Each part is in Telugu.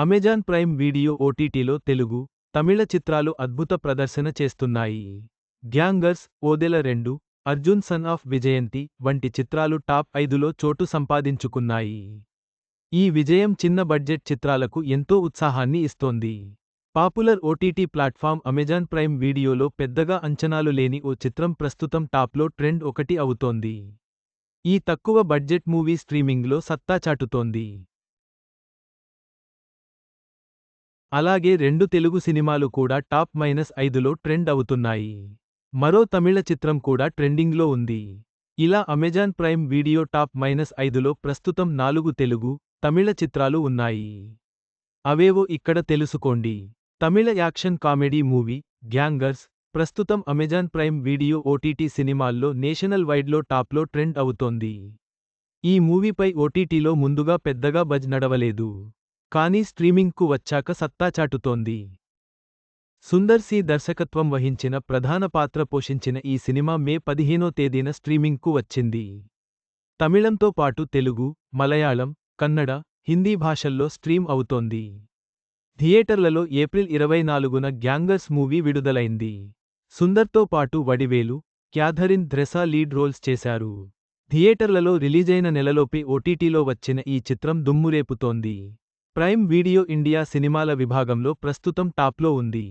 అమెజాన్ ప్రైమ్ వీడియో ఓటీటీలో తెలుగు తమిళ చిత్రాలు అద్భుత ప్రదర్శన చేస్తున్నాయి. గ్యాంగర్స్ ఓదెల రెండు అర్జున్ సన్ ఆఫ్ విజయంతి వంటి చిత్రాలు టాప్ ఐదులో చోటు సంపాదించుకున్నాయి. ఈ విజయం చిన్న బడ్జెట్ చిత్రాలకు ఎంతో ఉత్సాహాన్ని ఇస్తోంది. Popular OTT platform Amazon prime వీడియోలో పెద్దగా అంచనాలు లేని ఓ చిత్రం ప్రస్తుతం టాప్లో ట్రెండ్ ఒకటి అవుతోంది. ఈ తక్కువ బడ్జెట్ మూవీ స్ట్రీమింగ్లో సత్తా చాటుతోంది. అలాగే రెండు తెలుగు సినిమాలు కూడా టాప్ మైనస్ ఐదులో ట్రెండ్ అవుతున్నాయి. మరో తమిళ చిత్రం కూడా ట్రెండింగ్లో ఉంది. ఇలా Amazon prime video top minus ఐదులో ప్రస్తుతం నాలుగు తెలుగు తమిళ చిత్రాలు ఉన్నాయి. అవేవో ఇక్కడ తెలుసుకోండి. Tamil action comedy movie gangers ప్రస్తుతం అమెజాన్ ప్రైమ్ వీడియో ఓటీటీ సినిమాల్లో నేషనల్ వైడ్లో టాప్లో ట్రెండ్ అవుతోంది. ఈ మూవీపై ఓటీటీలో ముందుగా పెద్దగా బజ్ నడవలేదు. కానీ స్ట్రీమింగ్కు వచ్చాక సత్తా చాటుతోంది. సుందర్ సి దర్శకత్వం వహించిన ప్రధాన పాత్ర పోషించిన ఈ సినిమా మే పదిహేనో తేదీన స్ట్రీమింగ్కు వచ్చింది. తమిళంతో పాటు తెలుగు మలయాళం కన్నడ హిందీ భాషల్లో స్ట్రీమ్ అవుతోంది. థియేటర్లలో ఏప్రిల్ ఇరవై నాలుగున గ్యాంగర్స్ మూవీ విడుదలైంది. సుందర్తో పాటు Vadivelu Catherine Tresa lead roles చేశారు. థియేటర్లలో రిలీజైన నెలలోపే ఓటీటీలో వచ్చిన ఈ చిత్రం దుమ్మురేపుతోంది. ప్రైమ్ వీడియో ఇండియా సినిమాల విభాగంలో ప్రస్తుతం టాప్లో ఉంది.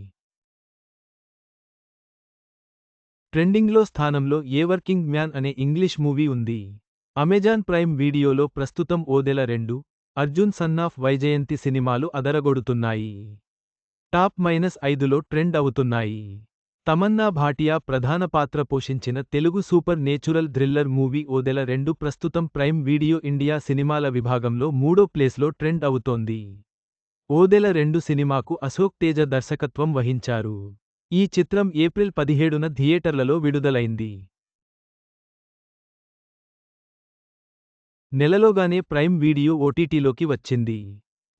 ట్రెండింగ్లో స్థానంలో ఏ వర్కింగ్ మ్యాన్ అనే ఇంగ్లీష్ మూవీ ఉంది. అమెజాన్ ప్రైమ్ వీడియోలో ప్రస్తుతం ఓదెల రెండు అర్జున్ సన్నాఫ్ వైజయంతి సినిమాలు అదరగొడుతున్నాయి. టాప్ మైనస్ ఐదులో ట్రెండ్ అవుతున్నాయి. తమన్నా భాటియా ప్రధాన పాత్ర పోషించిన Telugu super natural thriller movie Odela రెండు ప్రస్తుతం ప్రైమ్ వీడియో ఇండియా సినిమాల విభాగంలో మూడో ప్లేస్లో ట్రెండ్ అవుతోంది. ఓదెల రెండు సినిమాకు అశోక్ తేజ దర్శకత్వం వహించారు. ఈ చిత్రం ఏప్రిల్ పదిహేడున థియేటర్లలో విడుదలైంది. నెలలోగానే ప్రైమ్ వీడియో ఓటీటీలోకి వచ్చింది.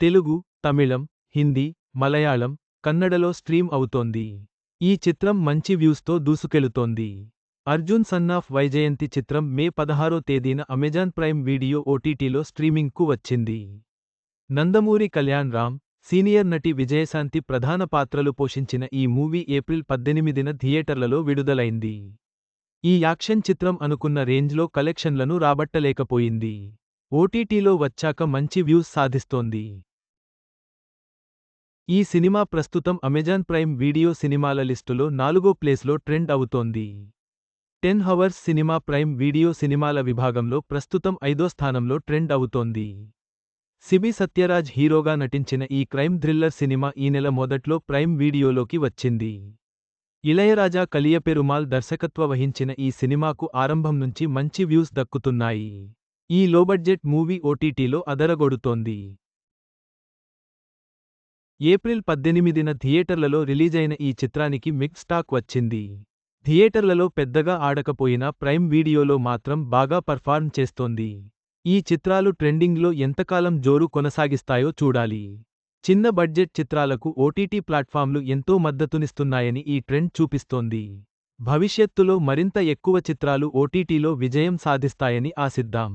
తెలుగు తమిళం హిందీ మలయాళం కన్నడలో స్ట్రీమ్ అవుతోంది. ఈ చిత్రం మంచి వ్యూస్తో దూసుకెళుతోంది. అర్జున్ సన్నాఫ్ వైజయంతి చిత్రం మే పదహారో తేదీన అమెజాన్ ప్రైమ్ వీడియో ఓటీటీలో స్ట్రీమింగ్కు వచ్చింది. నందమూరి కళ్యాణ్ రామ్ సీనియర్ నటి విజయశాంతి ప్రధాన పాత్రలు పోషించిన ఈ మూవీ ఏప్రిల్ పద్దెనిమిదిన థియేటర్లలో విడుదలైంది. ఈ యాక్షన్ చిత్రం అనుకున్న రేంజ్లో కలెక్షన్లను రాబట్టలేకపోయింది. ఓటీటీలో వచ్చాక మంచి వ్యూస్ సాధిస్తోంది. ఈ సినిమా ప్రస్తుతం అమెజాన్ ప్రైమ్ వీడియో సినిమాల లిస్టులో నాలుగో ప్లేస్లో ట్రెండ్ అవుతోంది. టెన్ హవర్స్ సినిమా ప్రైమ్ వీడియో సినిమాల విభాగంలో ప్రస్తుతం ఐదో స్థానంలో ట్రెండ్ అవుతోంది. సిబి సత్యరాజ్ హీరోగా నటించిన ఈ క్రైమ్ థ్రిల్లర్ సినిమా ఈ నెల మొదట్లో ప్రైమ్ వీడియోలోకి వచ్చింది. ఇళయరాజా కలియపెరుమాల్ దర్శకత్వ వహించిన ఈ సినిమాకు ఆరంభం నుంచి మంచి వ్యూస్ దక్కుతున్నాయి. ఈ లోబడ్జెట్ మూవీ ఓటీటీలో అదరగొడుతోంది. ఏప్రిల్ పద్దెనిమిదిన థియేటర్లలో రిలీజైన ఈ చిత్రానికి మిక్స్ టాక్ వచ్చింది. థియేటర్లలో పెద్దగా ఆడకపోయినా ప్రైమ్ వీడియోలో మాత్రం బాగా పర్ఫార్మ్ చేస్తోంది. ఈ చిత్రాలు ట్రెండింగ్లో ఎంతకాలం జోరు కొనసాగిస్తాయో చూడాలి. చిన్న బడ్జెట్ చిత్రాలకు ఓటీటీ ప్లాట్ఫామ్లు ఎంతో మద్దతునిస్తున్నాయని ఈ ట్రెండ్ చూపిస్తోంది. భవిష్యత్తులో మరింత ఎక్కువ చిత్రాలు ఓటీటీలో విజయం సాధిస్తాయని ఆశిద్దాం.